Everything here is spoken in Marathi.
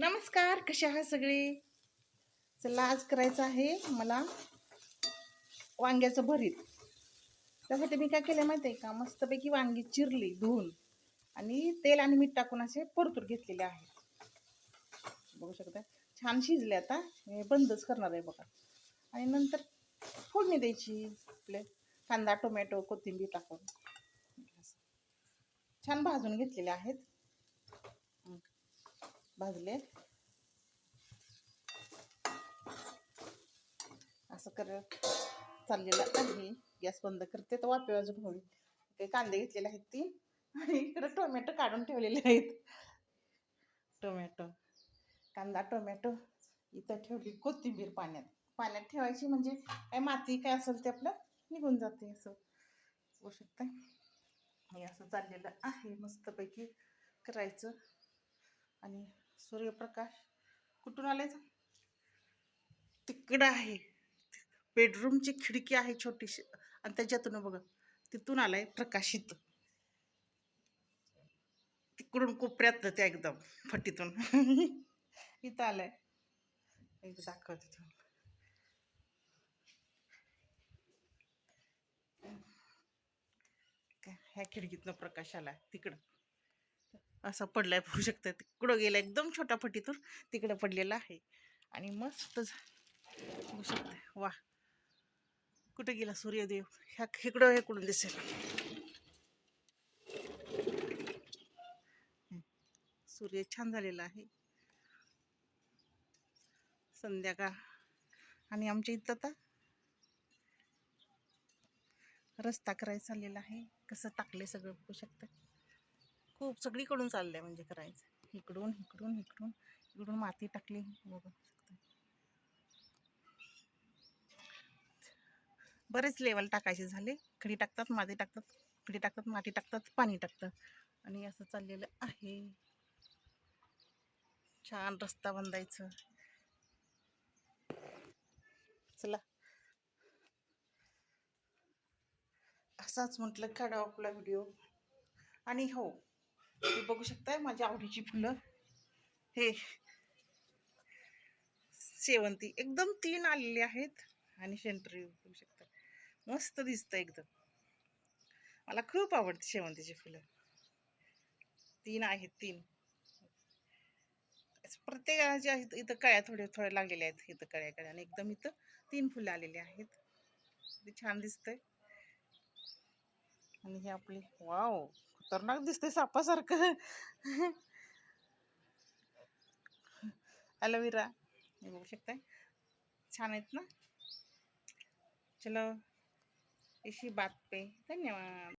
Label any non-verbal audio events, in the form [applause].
नमस्कार कसे आहात सगळे? चला आज करायचं आहे मला वांग्याचं भरीत. त्यासाठी मी काय केलं माहिती आहे का? मस्तपैकी वांगी चिरली धुवून. आणि तेल आणि मीठ टाकून असे परतूर घेतलेले आहे बघू शकता छान शिजले आता. हे बंदच करणार आहे बघा. आणि नंतर फोडणी द्यायची. आपले कांदा टोमॅटो कोथिंबीर टाकून. छान भाजून घेतलेले आहेत. भाजले. असं कर चाललेलं आहे. गॅस बंद करते तर वापे वाजून होईल ते कांदे घेतलेले आहेत ती. आणि इकडे टोमॅटो काढून ठेवलेले आहेत. टोमॅटो. कांदा टोमॅटो. इथं ठेवली कोथिंबीर पाण्यात. पाण्यात ठेवायची म्हणजे काय माती काय असेल ते आपलं निघून जाते असं. होऊ शकतं हे असं चाललेलं आहे. मस्तपैकी करायचं. आणि सूर्यप्रकाश कुठून आलायचा? तिकडं आहे. बेडरूमची खिडकी आहे छोटीशी. आणि त्याच्यातून बघा तिथून आलाय प्रकाशित. तिकडून कोपऱ्यात त्या एकदम फटीतून. [laughs] इथं आलाय. एक दाखवते तुम्हाला. काय ह्या खिडकीतनं प्रकाश आला तिकडं. असं पडलाय पाहू शकता. तिकडं गेला एकदम छोटा फटीतून तिकडं पडलेला आहे. आणि मस्त झा- बघू शकता. वा. कुठे गेला सूर्यदेव? ह्या इकडं इकडून दिसेल. सूर्य छान झालेला आहे. संध्याकाळ. आणि आमच्या इथं आता रस्ता करायचा चाललेला आहे. कसं टाकले सगळं बघू शकता. खूप सगळीकडून चाललं आहे म्हणजे करायचं. इकडून इकडून इकडून इकडून माती टाकली. बघू शकता. बरेच लेवल टाकायचे झाले. खडी टाकतात माती टाकतात खडी टाकतात माती टाकतात पाणी टाकतात. आणि असं चाललेलं आहे. छान रस्ता बांधायचं. चला. असाच म्हटलं काढावं आपला व्हिडिओ आणि हो हे बघू शकताय माझ्या आवडीची फुलं. हे. शेवंती. एकदम तीन आलेली आहेत. आणि शेंटरी बघू शकता. मस्त दिसतं एकदम. मला खूप आवडते शेवंतीची फुलं. तीन आहेत तीन. प्रत्येकाचे आहेत इथं कळ्या थोडे थोडे लागलेले आहेत इथं कळ्या कळ्या. आणि एकदम इथं तीन फुलं आलेली आहेत. ते छान दिसतंय. आणि हे आपले वाव! खतरनाक दिसते सापासारखं. ॲलोवेरा हे बघू शकताय? छान आहेत ना? चलो इशी बात पे. धन्यवाद.